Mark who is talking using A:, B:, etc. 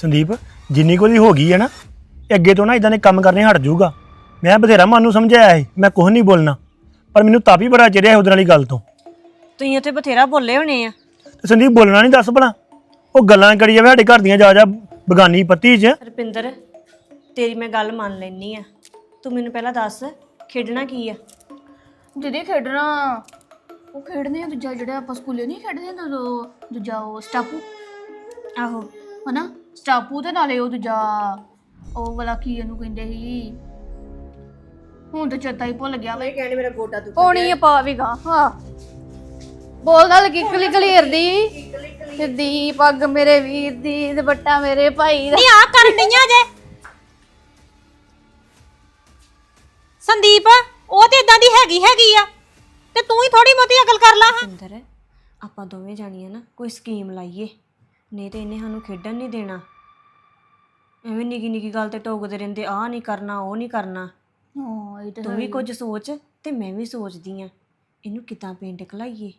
A: ਸੰਦੀਪ ਜਿੰਨੀ ਕੁ ਦੀ ਹੋ ਗਈ ਹੈ ਨਾ ਇਹ ਅੱਗੇ ਤੋਂ ਨਾ ਇਦਾਂ ਦੇ ਕੰਮ ਕਰਨੇ ਹਟ ਜਾਊਗਾ। ਮੈਂ ਬਥੇਰਾ ਮਨ ਨੂੰ ਸਮਝਾਇਆ ਸੀ ਮੈਂ ਕੁਝ ਨਹੀਂ ਬੋਲਣਾ ਪਰ ਮੈਨੂੰ ਤਾਂ ਵੀ ਬੜਾ ਚਿੜਿਆ ਉਹਦੇ ਵਾਲੀ ਗੱਲ ਤੋਂ।
B: ਤੁਸੀਂ ਉੱਥੇ ਬਥੇਰਾ ਬੋਲੇ ਹੋਣੇ ਆ।
A: ਤੇ ਸੰਦੀਪ ਬੋਲਣਾ ਨਹੀਂ ਦੱਸ ਭਲਾ। ਉਹ ਗੱਲਾਂ ਕਰੀ ਜਾਵੇ ਸਾਡੇ ਘਰ ਦੀਆਂ ਜਾ ਜਾ ਬਗਾਨੀ ਪੱਤੀ 'ਚ।
B: ਰੁਪਿੰਦਰ ਤੇਰੀ ਮੈਂ ਗੱਲ ਮੰਨ ਲੈਣੀ ਆ। ਤੂੰ ਮੈਨੂੰ ਪਹਿਲਾਂ ਦੱਸ ਖੇਡਣਾ ਕੀ ਆ?
C: ਜਿਹਦੇ ਖੇਡਣਾ ਉਹ ਖੇਡਦੇ ਆ ਦੂਜਾ ਜਿਹੜਾ ਆਪਾਂ ਸਕੂਲੇ ਨਹੀਂ ਖੇਡਦੇ ਦੂਜਾ ਉਹ ਸਟਾਪੂ।
B: ਆਹੋ।
C: ਹਨਾ? ਸਟਾਪੂ ਤੇ ਨਾਲੇ ਉਹ ਦੂਜਾ ਉਹ ਵਾਲਾ ਕੀ ਇਹਨੂੰ ਕਹਿੰਦੇ ਸੀ? ਹੁਣ ਤਾਂ ਚੇਤਾ ਹੀ ਭੁੱਲ ਗਿਆ ਵੇ।
B: ਕਹਿੰਦੇ ਮੇਰਾ ਗੋਡਾ ਦੁੱਖ
C: ਪੌਣੀ ਪਾ ਵੀ ਗਾ ਹਾਂ। ਬੋਲ ਗੱਲ ਕਿਕਲੀ ਕਲੀਅਰ ਦੀ? ਦੀ ਪੱਗ ਮੇਰੇ ਵੀਰ ਦੀ ਦੁਪੱਟਾ ਮੇਰੇ ਭਾਈ ਦਾ।
D: ਨਹੀਂ ਆ ਕਰਨ ਡਈਆਂ ਜੇ। ਸੰਦੀਪ ਉਹ ਤੇ ਇਦਾਂ ਦੀ ਹੈਗੀ ਹੈਗੀ ਆ। ਤੇ ਤੂੰ ਹੀ ਥੋੜੀ ਬਹੁਤੀ ਅਕਲ ਕਰ ਲਾ ਹਾਂ।
B: ਰੁਪਿੰਦਰ ਆਪਾਂ ਦੋਵੇਂ ਜਾਣੀਆਂ ਨਾ ਕੋਈ ਸਕੀਮ ਲਾਈਏ। ਨਹੀਂ ਤੇ ਇਹਨੇ ਸਾਨੂੰ ਖੇਡਣ ਨਹੀਂ ਦੇਣਾ। ਐਵੇਂ ਨਿੱਕੀ ਨਿੱਕੀ ਗੱਲ ਤੇ ਟੋਕਦੇ ਰਹਿੰਦੇ ਆਹ ਨਹੀਂ ਕਰਨਾ ਉਹ ਨਹੀਂ ਕਰਨਾ।
C: ਹਾਂ ਇਹ ਤਾਂ
B: ਤੂੰ ਵੀ ਕੁਝ ਸੋਚ ਤੇ ਮੈਂ ਵੀ ਸੋਚਦੀ ਆ। ਇਹਨੂੰ ਕਿੱਦਾਂ ਪਿੰਡ ਕਲਾਈਏ?